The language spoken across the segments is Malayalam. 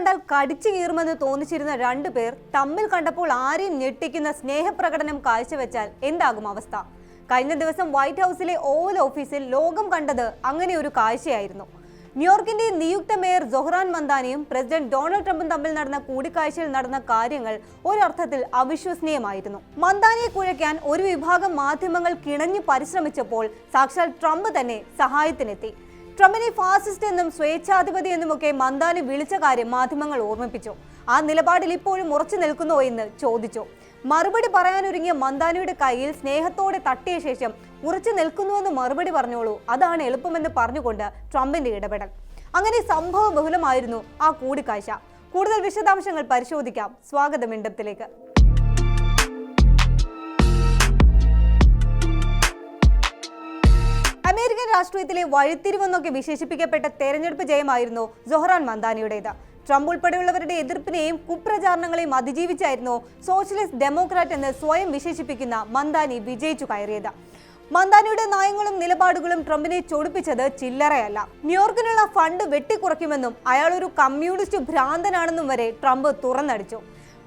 കണ്ടാൽ കടിച്ചു കീറുമെന്ന് തോന്നിച്ചിരുന്ന രണ്ടുപേർ തമ്മിൽ കണ്ടപ്പോൾ ആരെയും ഞെട്ടിക്കുന്ന സ്നേഹപ്രകടനം കാഴ്ചവെച്ചാൽ എന്താകും അവസ്ഥ? കഴിഞ്ഞ ദിവസം വൈറ്റ് ഹൗസിലെ ഓവൽ ഓഫീസിൽ ലോകം കണ്ടത് അങ്ങനെ ഒരു കാഴ്ചയായിരുന്നു. ന്യൂയോർക്കിന്റെ നിയുക്ത മേയർ ജൊഹ്റാൻ മന്ദാനിയും പ്രസിഡന്റ് ഡൊണാൾഡ് ട്രംപും തമ്മിൽ നടന്ന കൂടിക്കാഴ്ചയിൽ നടന്ന കാര്യങ്ങൾ ഒരർത്ഥത്തിൽ അവിശ്വസനീയമായിരുന്നു. മന്ദാനിയെ കുഴയ്ക്കാൻ ഒരു വിഭാഗം മാധ്യമങ്ങൾ കിണഞ്ഞു പരിശ്രമിച്ചപ്പോൾ സാക്ഷാൽ ട്രംപ് തന്നെ സഹായത്തിനെത്തി. ട്രംപിനെ ഫാസിസ്റ്റ് എന്നും സ്വേച്ഛാധിപതി എന്നുമൊക്കെ മന്ദാനി വിളിച്ച കാര്യം മാധ്യമങ്ങൾ ഓർമ്മിപ്പിച്ചു. ആ നിലപാടിൽ ഇപ്പോഴും ഉറച്ചു നിൽക്കുന്നോ എന്ന് ചോദിച്ചു. മറുപടി പറയാനൊരുങ്ങിയ മന്ദാനിയുടെ കയ്യിൽ സ്നേഹത്തോടെ തട്ടിയ ശേഷം ഉറച്ചു നിൽക്കുന്നുവെന്ന് മറുപടി പറഞ്ഞോളൂ. അതാണ് എളുപ്പമെന്ന് പറഞ്ഞുകൊണ്ട് ട്രംപിന്റെ ഇടപെടൽ. അങ്ങനെ സംഭവ ബഹുലമായിരുന്നു ആ കൂടിക്കാഴ്ച. കൂടുതൽ വിശദാംശങ്ങൾ പരിശോധിക്കാം. സ്വാഗതം ഇണ്ടത്തിലേക്ക് അമേരിക്കൻ രാഷ്ട്രീയത്തിലെ വഴിത്തിരിവെന്നൊക്കെ വിശേഷിപ്പിക്കപ്പെട്ട തെരഞ്ഞെടുപ്പ് ജയമായിരുന്നു ജൊഹറാൻ മന്ദാനിയുടേത്. ട്രംപ് ഉൾപ്പെടെയുള്ളവരുടെ എതിർപ്പിനെയും കുപ്രചാരണങ്ങളെയും അതിജീവിച്ചായിരുന്നു സോഷ്യലിസ്റ്റ് ഡെമോക്രാറ്റ് എന്ന് സ്വയം വിശേഷിപ്പിക്കുന്ന മന്ദാനി വിജയിച്ചു കയറിയത്. മന്ദാനിയുടെ നയങ്ങളും നിലപാടുകളും ട്രംപിനെ ചൊടിപ്പിച്ചത് ചില്ലറയല്ല. ന്യൂയോർക്കിനുള്ള ഫണ്ട് വെട്ടിക്കുറയ്ക്കുമെന്നും അയാൾ ഒരു കമ്മ്യൂണിസ്റ്റ് ഭ്രാന്തനാണെന്നും വരെ ട്രംപ് തുറന്നടിച്ചു.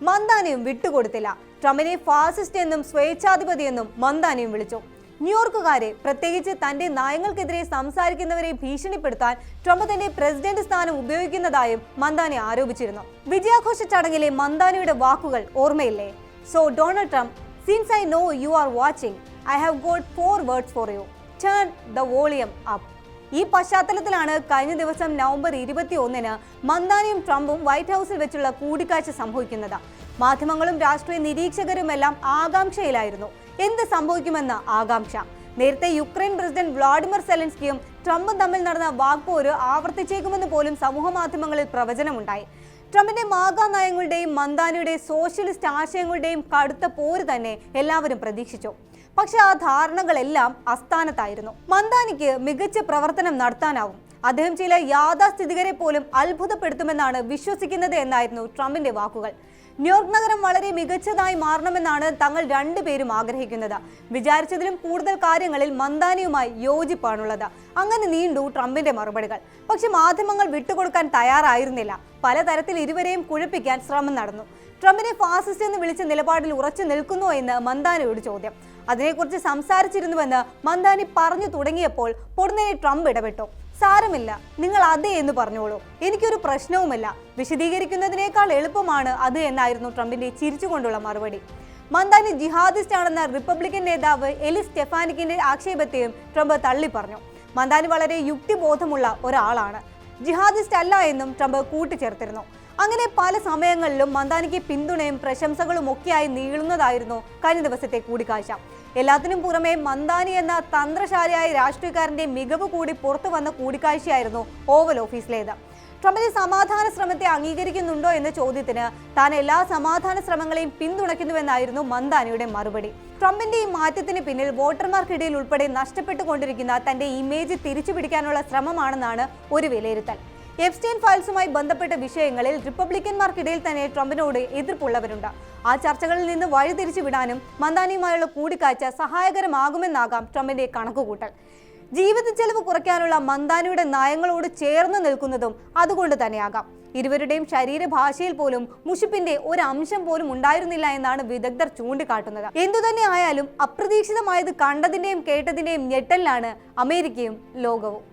മന്ദാനിയും വിട്ടുകൊടുത്തില്ല. ട്രംപിനെ ഫാസിസ്റ്റ് എന്നും സ്വേച്ഛാധിപതി എന്നും മന്ദാനിയും വിളിച്ചു. ന്യൂയോർക്കുകാരെ പ്രത്യേകിച്ച് തന്റെ നയങ്ങൾക്കെതിരെ സംസാരിക്കുന്നവരെ ഭീഷണിപ്പെടുത്താൻ ട്രംപ് തന്റെ പ്രസിഡന്റ് സ്ഥാനം ഉപയോഗിക്കുന്നതായും മന്ദാനി ആരോപിച്ചിരുന്നു. വിജയാഘോഷ ചടങ്ങിലെ മന്ദാനിയുടെ വാക്കുകൾ ഓർമ്മയില്ലേ? So Donald Trump since I know you are watching I have got four words for you turn the volume up ഈ പശ്ചാത്തലത്തിലാണ് കഴിഞ്ഞ ദിവസം നവംബർ ഇരുപത്തി ഒന്നിന് മന്ദാനിയും ട്രംപും വൈറ്റ് ഹൗസിൽ വെച്ചുള്ള കൂടിക്കാഴ്ച സംഭവിക്കുന്നത്. മാധ്യമങ്ങളും രാഷ്ട്രീയ നിരീക്ഷകരുമെല്ലാം ആകാംക്ഷയിലായിരുന്നു. എന്ത് സംഭവിക്കുമെന്ന് ആകാംക്ഷ. നേരത്തെ യുക്രൈൻ പ്രസിഡന്റ് വ്ളാഡിമിർ സെലൻസ്കിയും ട്രംപും തമ്മിൽ നടന്ന വാക്പോര് ആവർത്തിച്ചേക്കുമെന്ന് പോലും സമൂഹ മാധ്യമങ്ങളിൽ പ്രവചനമുണ്ടായി. ട്രംപിന്റെ മാഗാ നയങ്ങളുടെയും മന്ദാനിയുടെ സോഷ്യലിസ്റ്റ് ആശയങ്ങളുടെയും കടുത്ത പോര് തന്നെ എല്ലാവരും പ്രതീക്ഷിച്ചു. പക്ഷെ ആ ധാരണകളെല്ലാം അസ്ഥാനത്തായിരുന്നു. മന്ദാനിക്ക് മികച്ച പ്രവർത്തനം നടത്താനാവും. അദ്ദേഹം ചില യാഥാസ്ഥിതികരെ പോലും അത്ഭുതപ്പെടുത്തുമെന്നാണ് വിശ്വസിക്കുന്നത് എന്നായിരുന്നു ട്രംപിന്റെ വാക്കുകൾ. ന്യൂയോർക്ക് നഗരം വളരെ മികച്ചതായി മാറണമെന്നാണ് തങ്ങൾ രണ്ടുപേരും ആഗ്രഹിക്കുന്നത്. വിചാരിച്ചതിലും കൂടുതൽ കാര്യങ്ങളിൽ മന്ദാനിയുമായി യോജിപ്പാണുള്ളത്. അങ്ങനെ നീണ്ടു ട്രംപിന്റെ മറുപടികൾ. പക്ഷെ മാധ്യമങ്ങൾ വിട്ടുകൊടുക്കാൻ തയ്യാറായിരുന്നില്ല. പലതരത്തിൽ ഇരുവരെയും കുഴപ്പിക്കാൻ ശ്രമം നടന്നു. ട്രംപിനെ ഫാസിസ്റ്റ് എന്ന് വിളിച്ച നിലപാടിൽ ഉറച്ചു നിൽക്കുന്നു എന്ന് മന്ദാനിയോട് ചോദ്യം. അതിനെക്കുറിച്ച് സംസാരിച്ചിരുന്നുവെന്ന് മന്ദാനി പറഞ്ഞു തുടങ്ങിയപ്പോൾ പൊടുന്നനെ ട്രംപ് ഇടപെട്ടു. സാരമില്ല. നിങ്ങൾ അതെ എന്ന് പറഞ്ഞോളൂ. എനിക്കൊരു പ്രശ്നവുമില്ല. വിശദീകരിക്കുന്നതിനേക്കാൾ എളുപ്പമാണ് അത് എന്നായിരുന്നു ട്രംപിന്റെ ചിരിച്ചുകൊണ്ടുള്ള മറുപടി. മന്ദാനി ജിഹാദിസ്റ്റ് ആണെന്ന റിപ്പബ്ലിക്കൻ നേതാവ് എലി സ്റ്റെഫാനിക്കിന്റെ ആക്ഷേപത്തെയും ട്രംപ് തള്ളി പറഞ്ഞു മന്ദാനി വളരെ യുക്തിബോധമുള്ള ഒരാളാണ്. ജിഹാദിസ്റ്റ് അല്ല എന്നും ട്രംപ് കൂട്ടിച്ചേർത്തിരുന്നു. അങ്ങനെ പല സമയങ്ങളിലും മന്ദാനിക്ക് പിന്തുണയും പ്രശംസകളും ഒക്കെയായി നീളുന്നതായിരുന്നു കഴിഞ്ഞ ദിവസത്തെ കൂടിക്കാഴ്ച. എല്ലാത്തിനും പുറമെ മന്ദാനി എന്ന തന്ത്രശാലിയായ രാഷ്ട്രീയക്കാരന്റെ മികവ് കൂടി പുറത്തു വന്ന കൂടിക്കാഴ്ചയായിരുന്നു ഓവൽ ഓഫീസിലേത്. ട്രംപിന്റെ സമാധാന ശ്രമത്തെ അംഗീകരിക്കുന്നുണ്ടോ എന്ന ചോദ്യത്തിന് താൻ എല്ലാ സമാധാന ശ്രമങ്ങളെയും പിന്തുണയ്ക്കുന്നുവെന്നായിരുന്നു മന്ദാനിയുടെ മറുപടി. ട്രംപിന്റെ ഈ മാറ്റത്തിന് പിന്നിൽ വോട്ടർമാർക്കിടയിൽ ഉൾപ്പെടെ നഷ്ടപ്പെട്ടുകൊണ്ടിരിക്കുന്ന തന്റെ ഇമേജ് തിരിച്ചുപിടിക്കാനുള്ള ശ്രമമാണെന്നാണ് ഒരു വിലയിരുത്തൽ. എഫ്സ്റ്റൈൻ ഫയൽസുമായി ബന്ധപ്പെട്ട വിഷയങ്ങളിൽ റിപ്പബ്ലിക്കന്മാർക്കിടയിൽ തന്നെ ട്രംപിനോട് എതിർപ്പുള്ളവരുണ്ട്. ആ ചർച്ചകളിൽ നിന്ന് വഴിതിരിച്ചു വിടാനും മന്ദാനിയുമായുള്ള കൂടിക്കാഴ്ച സഹായകരമാകുമെന്നാകാം ട്രംപിന്റെ കണക്കുകൂട്ടൽ. ജീവിത ചെലവ് കുറയ്ക്കാനുള്ള മന്ദാനിയുടെ നയങ്ങളോട് ചേർന്ന് നിൽക്കുന്നതും അതുകൊണ്ട് തന്നെയാകാം. ഇരുവരുടെയും ശരീരഭാഷയിൽ പോലും മുഷിപ്പിന്റെ ഒരു അംശം പോലും ഉണ്ടായിരുന്നില്ല എന്നാണ് വിദഗ്ധർ ചൂണ്ടിക്കാട്ടുന്നത്. എന്തുതന്നെ ആയാലും അപ്രതീക്ഷിതമായത് കണ്ടതിന്റെയും കേട്ടതിന്റെയും ഞെട്ടലിലാണ് അമേരിക്കയും ലോകവും.